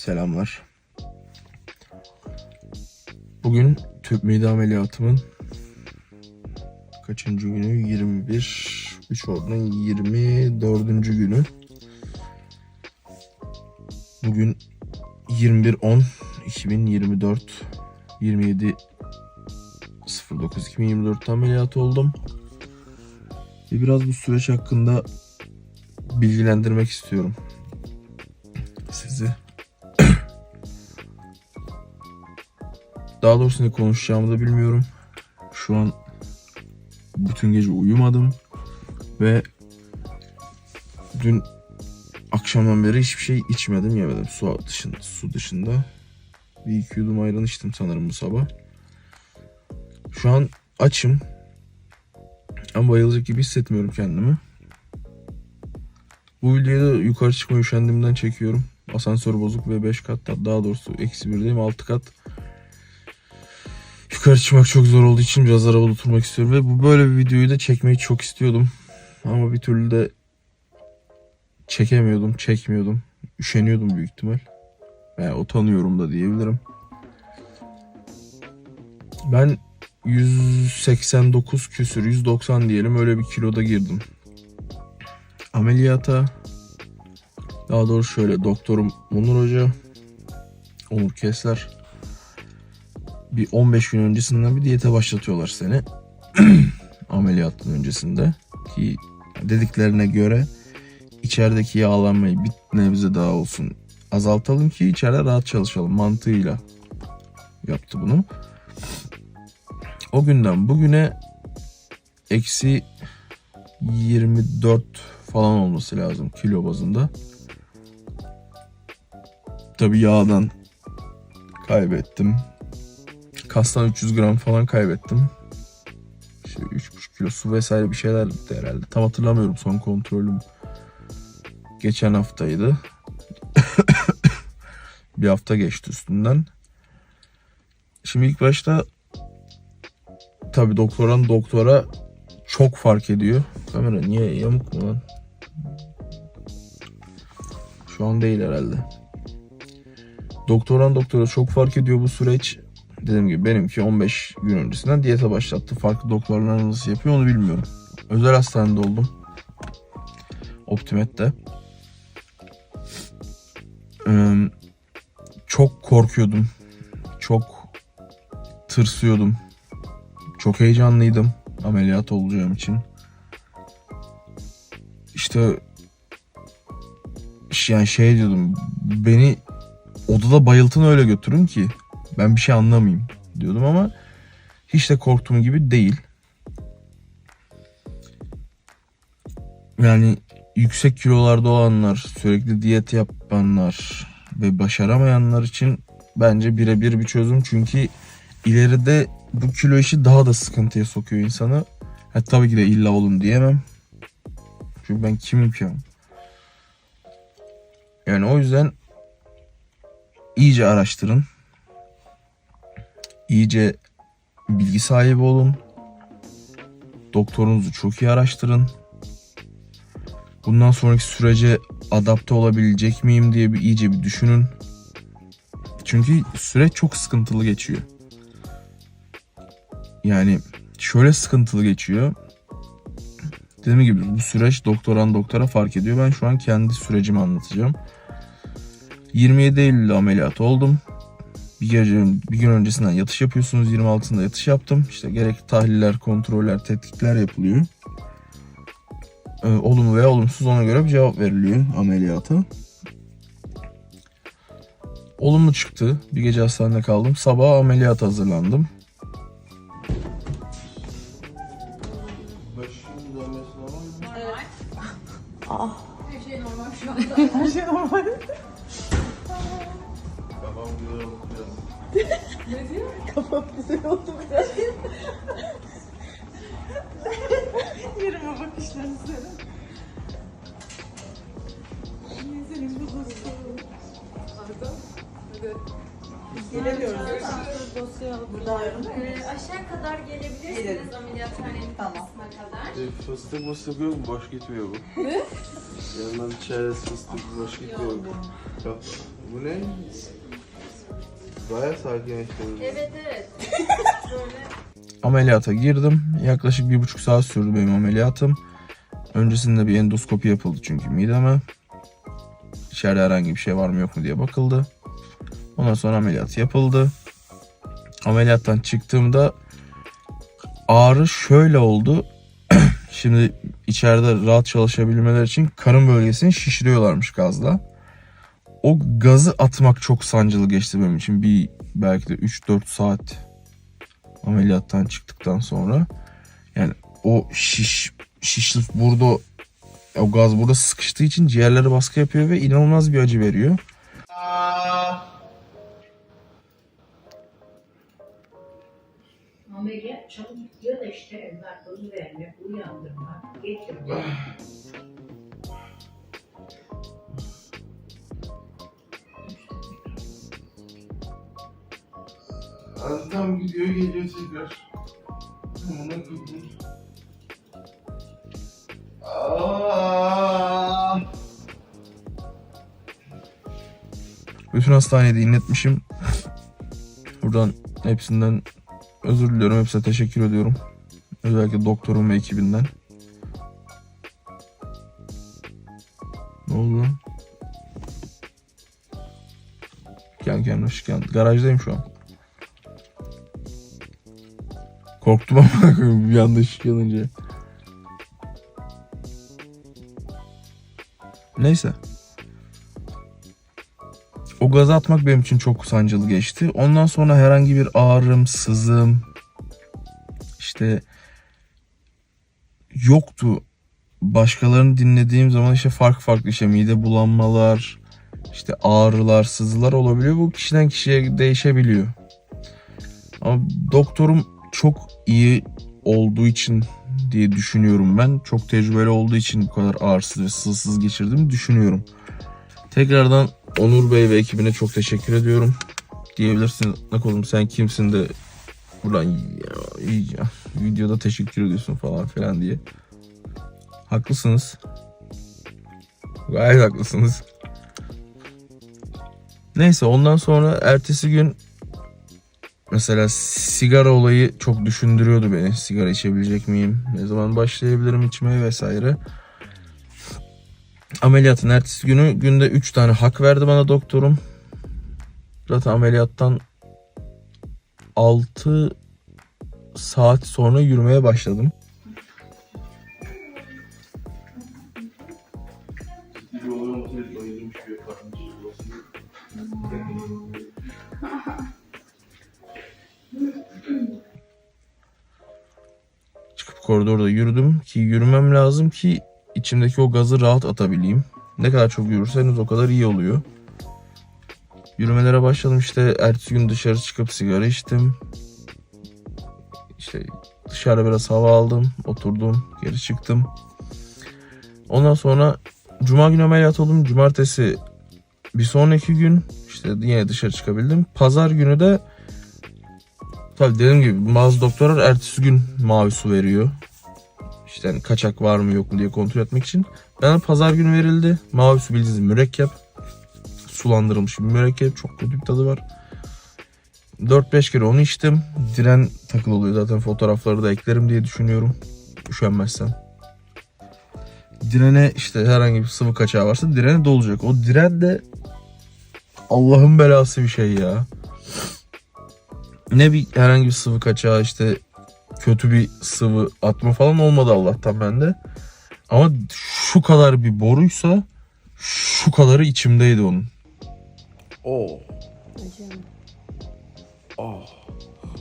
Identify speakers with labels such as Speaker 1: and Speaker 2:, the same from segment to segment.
Speaker 1: Selamlar. Bugün tüp mide ameliyatımın kaçıncı günü? 21 3 ordunun 24. günü. Bugün 21 10 2024 27 09 2024 ameliyat oldum. Ve biraz bu süreç hakkında bilgilendirmek istiyorum Daha doğrusu ne konuşacağımı da bilmiyorum. Şu an bütün gece uyumadım ve dün akşamdan beri hiçbir şey içmedim, yemedim. Su dışında, su dışında. Bir iki yudum ayran içtim sanırım bu sabah. Şu an açım. Ama bayılacak gibi hissetmiyorum kendimi. Bu videoyu da yukarı çıkma üşendiğimden çekiyorum. Asansör bozuk ve 5 kat daha doğrusu eksi 1'deyim 6 kat. Yukarı çıkmak çok zor olduğu için biraz arabada oturmak istiyorum. Ve bu böyle bir videoyu da çekmeyi çok istiyordum. Ama bir türlü de çekemiyordum, çekmiyordum. Üşeniyordum büyük ihtimal. Veya utanıyorum da diyebilirim. Ben 189 küsür, 190 diyelim öyle bir kiloda girdim. Ameliyata daha doğrusu şöyle doktorum Onur Hoca Onur Kesler bir 15 gün öncesinden bir diyete başlatıyorlar seni. Ameliyatın öncesinde ki dediklerine göre içerideki yağlanmayı bir nebze daha olsun azaltalım ki içeride rahat çalışalım mantığıyla yaptı bunu. O günden bugüne eksi 24 falan olması lazım kilo bazında. Tabi yağdan kaybettim. Kastan 300 gram falan kaybettim. İşte 3,5 kilo su vesaire bir şeyler de herhalde. Tam hatırlamıyorum son kontrolüm. Geçen haftaydı. bir hafta geçti üstünden. Şimdi ilk başta tabi doktoran doktora çok fark ediyor. Kamera niye yamuk mu lan? Şu an değil herhalde. Doktoran doktora çok fark ediyor bu süreç. Dediğim gibi benimki 15 gün öncesinden diyete başlattı. Farklı doktorlar nasıl yapıyor onu bilmiyorum. Özel hastanede oldum. Optimet'te. Ee, çok korkuyordum. Çok tırsıyordum. Çok heyecanlıydım ameliyat olacağım için. İşte yani şey diyordum beni odada bayıltın öyle götürün ki ben bir şey anlamayayım diyordum ama hiç de korktuğum gibi değil. Yani yüksek kilolarda olanlar, sürekli diyet yapanlar ve başaramayanlar için bence birebir bir çözüm. Çünkü ileride bu kilo işi daha da sıkıntıya sokuyor insanı. Ha, tabii ki de illa olun diyemem. Çünkü ben kimim ki? Yani o yüzden iyice araştırın. İyice bilgi sahibi olun. Doktorunuzu çok iyi araştırın. Bundan sonraki sürece adapte olabilecek miyim diye bir iyice bir düşünün. Çünkü süreç çok sıkıntılı geçiyor. Yani şöyle sıkıntılı geçiyor. Dediğim gibi bu süreç doktoran doktora fark ediyor. Ben şu an kendi sürecimi anlatacağım. 27 Eylül'de ameliyat oldum. Bir, gece, bir gün öncesinden yatış yapıyorsunuz. 26'sında yatış yaptım. İşte gerek tahliller, kontroller, tetkikler yapılıyor. Ee, olumlu veya olumsuz ona göre bir cevap veriliyor ameliyata. Olumlu çıktı. Bir gece hastanede kaldım. Sabah ameliyat hazırlandım.
Speaker 2: Gelemiyoruz. Burada ayrılır mı?
Speaker 3: Ee, aşağı kadar gelebilirsiniz
Speaker 2: Gelelim.
Speaker 3: ameliyathanenin
Speaker 2: Tamam.
Speaker 3: kapısına kadar.
Speaker 1: E, Fıstık mıstık yok mu? Boş gitmiyor bu. Ne? Yanından çerez fıstık boş gitmiyor bu. Yok. Bu ne? Baya sakinleştirici.
Speaker 3: Evet evet.
Speaker 1: Ameliyata girdim. Yaklaşık bir buçuk saat sürdü benim ameliyatım. Öncesinde bir endoskopi yapıldı çünkü mideme. İçeride herhangi bir şey var mı yok mu diye bakıldı. Ondan sonra ameliyat yapıldı. Ameliyattan çıktığımda ağrı şöyle oldu. Şimdi içeride rahat çalışabilmeleri için karın bölgesini şişiriyorlarmış gazla. O gazı atmak çok sancılı geçti benim için. Bir belki de 3-4 saat ameliyattan çıktıktan sonra. Yani o şiş şişlik burada o gaz burada sıkıştığı için ciğerlere baskı yapıyor ve inanılmaz bir acı veriyor.
Speaker 4: Gidiyor işte narkozu vermek, uyandırmak, getirmek.
Speaker 1: Tam gidiyor geliyor tekrar. Ona koydum. Bütün hastanede inletmişim. Buradan hepsinden özür diliyorum. Hepsine teşekkür ediyorum. Özellikle doktorum ve ekibinden. Ne oldu lan? Kendi kendime şıkken. Garajdayım şu an. Korktum ama bir anda ışık yanınca. Neyse. O gazı atmak benim için çok sancılı geçti. Ondan sonra herhangi bir ağrım, sızım işte yoktu. Başkalarını dinlediğim zaman işte farklı farklı işte mide bulanmalar, işte ağrılar, sızılar olabiliyor. Bu kişiden kişiye değişebiliyor. Ama doktorum çok iyi olduğu için diye düşünüyorum ben. Çok tecrübeli olduğu için bu kadar ağırsız ve sızsız geçirdiğimi düşünüyorum. Tekrardan Onur Bey ve ekibine çok teşekkür ediyorum. Diyebilirsin ne oğlum sen kimsin de ya, ya, videoda teşekkür ediyorsun falan filan diye. Haklısınız. Gayet haklısınız. Neyse ondan sonra ertesi gün Mesela sigara olayı çok düşündürüyordu beni. Sigara içebilecek miyim? Ne zaman başlayabilirim içmeye vesaire. Ameliyatın ertesi günü günde 3 tane hak verdi bana doktorum. Zaten ameliyattan 6 saat sonra yürümeye başladım. Çıkıp koridorda yürüdüm ki yürümem lazım ki içimdeki o gazı rahat atabileyim. Ne kadar çok yürürseniz o kadar iyi oluyor. Yürümelere başladım işte ertesi gün dışarı çıkıp sigara içtim. İşte dışarı biraz hava aldım, oturdum, geri çıktım. Ondan sonra cuma günü ameliyat oldum. Cumartesi bir sonraki gün işte yine dışarı çıkabildim. Pazar günü de Tabii dediğim gibi bazı doktorlar ertesi gün mavi su veriyor. İşte hani kaçak var mı yok mu diye kontrol etmek için. Bana pazar günü verildi. Mavi su bildiğiniz mürekkep. Sulandırılmış bir mürekkep. Çok kötü bir tadı var. 4-5 kere onu içtim. Diren takılı oluyor. Zaten fotoğrafları da eklerim diye düşünüyorum. Üşenmezsem. Direne işte herhangi bir sıvı kaçağı varsa direne dolacak. O diren de Allah'ın belası bir şey ya ne bir herhangi bir sıvı kaçağı işte kötü bir sıvı atma falan olmadı Allah'tan bende. Ama şu kadar bir boruysa şu kadarı içimdeydi onun. Oh. Oh.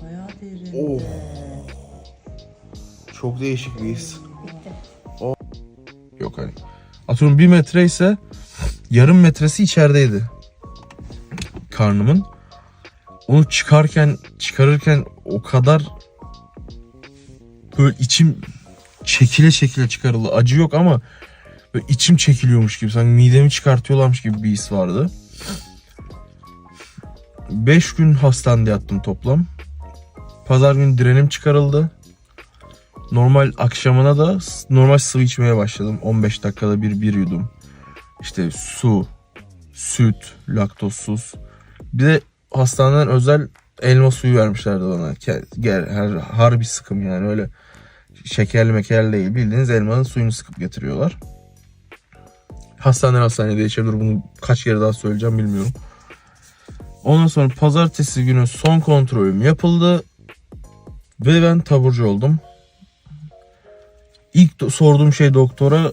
Speaker 2: Bayağı derin.
Speaker 1: Oh. Çok değişik bir his. Oh. Yok hani. Atıyorum bir metre ise yarım metresi içerideydi. Karnımın. Onu çıkarken çıkarırken o kadar böyle içim çekile çekile çıkarıldı. Acı yok ama böyle içim çekiliyormuş gibi. Sanki midemi çıkartıyorlarmış gibi bir his vardı. 5 gün hastanede yattım toplam. Pazar günü direnim çıkarıldı. Normal akşamına da normal sıvı içmeye başladım. 15 dakikada bir bir yudum. İşte su, süt, laktozsuz. Bir de hastaneden özel elma suyu vermişlerdi bana. Gel, her, harbi sıkım yani öyle şekerli mekerli değil. Bildiğiniz elmanın suyunu sıkıp getiriyorlar. Hastaneden hastaneye değişebilir. Bunu kaç kere daha söyleyeceğim bilmiyorum. Ondan sonra pazartesi günü son kontrolüm yapıldı. Ve ben taburcu oldum. İlk sorduğum şey doktora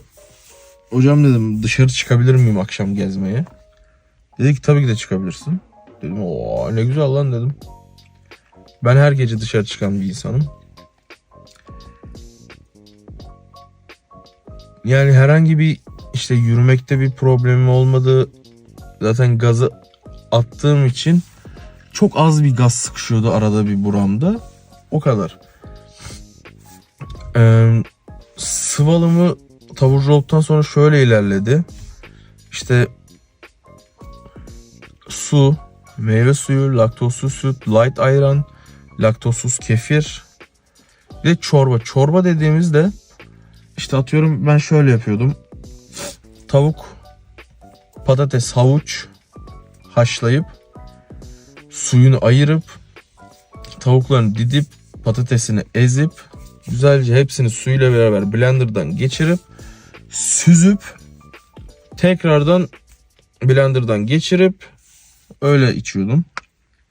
Speaker 1: hocam dedim dışarı çıkabilir miyim akşam gezmeye? Dedi ki tabii ki de çıkabilirsin. Dedim o ne güzel lan dedim. Ben her gece dışarı çıkan bir insanım. Yani herhangi bir işte yürümekte bir problemim olmadı. Zaten gazı attığım için çok az bir gaz sıkışıyordu arada bir buramda. O kadar. Ee, sıvalımı taburcu olduktan sonra şöyle ilerledi. İşte su, meyve suyu, laktozsuz süt, light ayran, laktozsuz kefir ve çorba. Çorba dediğimizde işte atıyorum ben şöyle yapıyordum. Tavuk, patates, havuç haşlayıp suyunu ayırıp tavuklarını didip patatesini ezip güzelce hepsini suyuyla beraber blenderdan geçirip süzüp tekrardan blenderdan geçirip öyle içiyordum.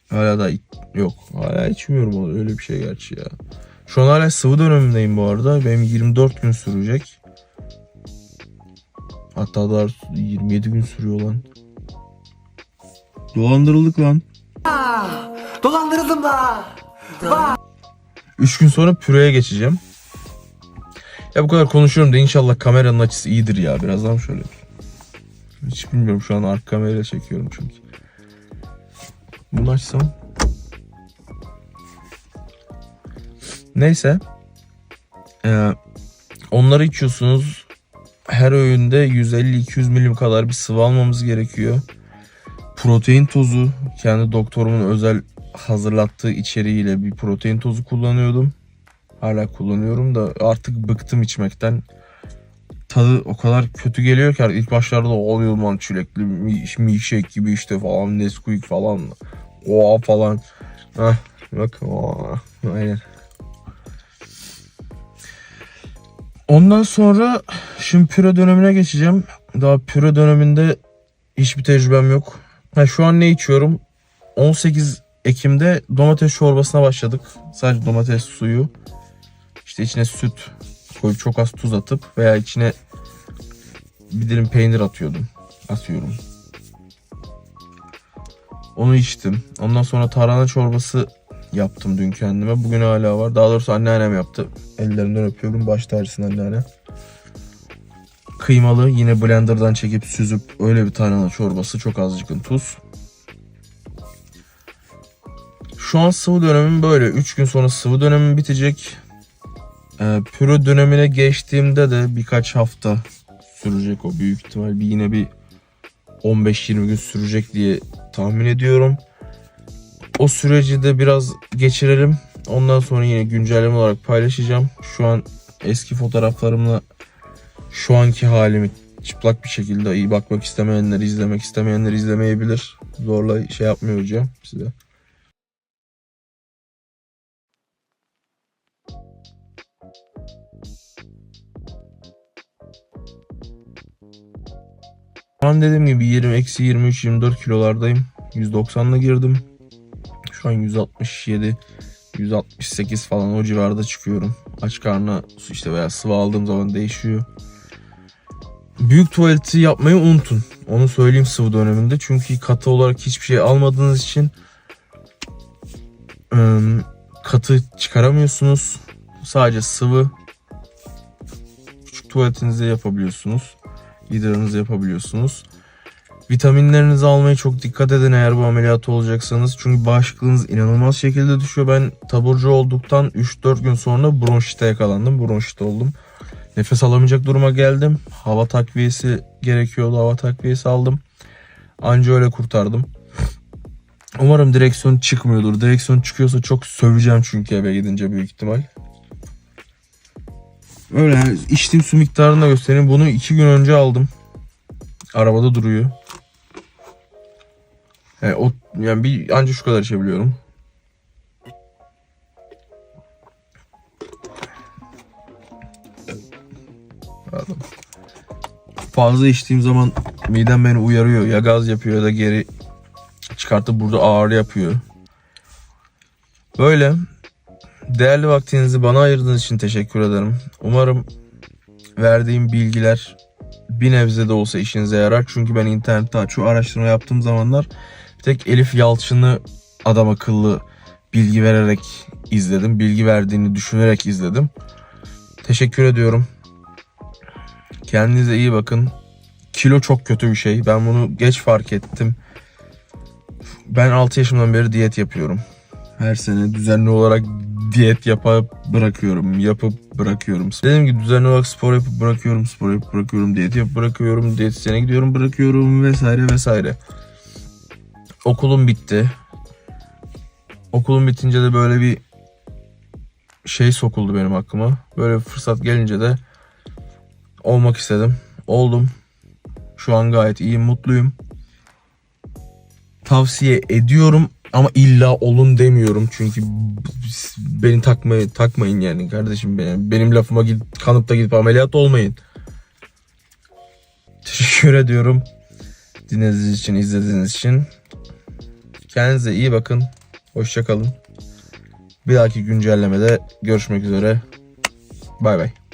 Speaker 1: Hala da yok. Hala içmiyorum. Öyle bir şey gerçi ya. Şu an hala sıvı dönemindeyim bu arada. Benim 24 gün sürecek. Hatta daha 27 gün sürüyor lan. Dolandırıldık lan.
Speaker 5: Dolandırıldım da.
Speaker 1: 3 gün sonra püreye geçeceğim. Ya bu kadar konuşuyorum da inşallah kameranın açısı iyidir ya. Birazdan şöyle. Hiç bilmiyorum şu an arka kamerayla çekiyorum çünkü. Bunu açsam. Neyse. Ee, onları içiyorsunuz. Her öğünde 150-200 milim kadar bir sıvı almamız gerekiyor. Protein tozu kendi doktorumun özel hazırlattığı içeriğiyle bir protein tozu kullanıyordum. Hala kullanıyorum da artık bıktım içmekten. Tadı o kadar kötü geliyor ki ilk başlarda oluyor lan çilekli mi- milkshake gibi işte falan Nesquik falan. Oha falan. Heh, bak oha. Aynen. Ondan sonra şimdi püre dönemine geçeceğim. Daha püre döneminde hiçbir tecrübem yok. Ha, şu an ne içiyorum? 18 Ekim'de domates çorbasına başladık. Sadece domates suyu. İşte içine süt koyup çok az tuz atıp veya içine bir dilim peynir atıyordum. Atıyorum. Onu içtim. Ondan sonra tarhana çorbası yaptım dün kendime. Bugün hala var. Daha doğrusu anneannem yaptı. Ellerinden öpüyorum. Baş tacısın anneanne. Kıymalı yine blenderdan çekip süzüp öyle bir tarhana çorbası. Çok azıcık tuz. Şu an sıvı dönemim böyle. 3 gün sonra sıvı dönemim bitecek. Ee, püre dönemine geçtiğimde de birkaç hafta sürecek o büyük ihtimal. Bir yine bir 15-20 gün sürecek diye tahmin ediyorum. O süreci de biraz geçirelim. Ondan sonra yine güncelleme olarak paylaşacağım. Şu an eski fotoğraflarımla şu anki halimi çıplak bir şekilde iyi bakmak istemeyenler izlemek istemeyenler izlemeyebilir. Zorla şey yapmıyor hocam size. Şu an dediğim gibi 20 eksi 23 24 kilolardayım. 190'la girdim. Şu an 167 168 falan o civarda çıkıyorum. Aç karnına su işte veya sıvı aldığım zaman değişiyor. Büyük tuvaleti yapmayı unutun. Onu söyleyeyim sıvı döneminde. Çünkü katı olarak hiçbir şey almadığınız için ım, katı çıkaramıyorsunuz. Sadece sıvı küçük tuvaletinizi yapabiliyorsunuz. İdrarınızı yapabiliyorsunuz. Vitaminlerinizi almaya çok dikkat edin eğer bu ameliyatı olacaksanız. Çünkü bağışıklığınız inanılmaz şekilde düşüyor. Ben taburcu olduktan 3-4 gün sonra bronşite yakalandım. Bronşit oldum. Nefes alamayacak duruma geldim. Hava takviyesi gerekiyordu. Hava takviyesi aldım. Anca öyle kurtardım. Umarım direksiyon çıkmıyordur. Direksiyon çıkıyorsa çok söveceğim çünkü eve gidince büyük ihtimal. Öyle yani içtiğim su miktarını da göstereyim. Bunu iki gün önce aldım. Arabada duruyor. Yani, o, yani bir ancak şu kadar içebiliyorum. Pardon. Fazla içtiğim zaman midem beni uyarıyor. Ya gaz yapıyor ya da geri çıkartıp burada ağrı yapıyor. Böyle. Değerli vaktinizi bana ayırdığınız için teşekkür ederim. Umarım verdiğim bilgiler bir nebze de olsa işinize yarar. Çünkü ben internette şu araştırma yaptığım zamanlar tek Elif Yalçın'ı adam akıllı bilgi vererek izledim. Bilgi verdiğini düşünerek izledim. Teşekkür ediyorum. Kendinize iyi bakın. Kilo çok kötü bir şey. Ben bunu geç fark ettim. Ben 6 yaşımdan beri diyet yapıyorum. Her sene düzenli olarak diyet yapıp bırakıyorum. Yapıp bırakıyorum. Dediğim gibi düzenli olarak spor yapıp bırakıyorum. Spor yapıp bırakıyorum. Diyet yapıp bırakıyorum. Diyetisyene gidiyorum bırakıyorum vesaire vesaire. Okulum bitti. Okulum bitince de böyle bir şey sokuldu benim aklıma. Böyle bir fırsat gelince de olmak istedim. Oldum. Şu an gayet iyiyim, mutluyum. Tavsiye ediyorum ama illa olun demiyorum çünkü beni takmayın takmayın yani kardeşim benim, benim lafıma gidip kanıp da gidip ameliyat olmayın. Teşekkür ediyorum. Dinlediğiniz için, izlediğiniz için. Kendinize iyi bakın. Hoşça kalın. Bir dahaki güncellemede görüşmek üzere. Bay bay.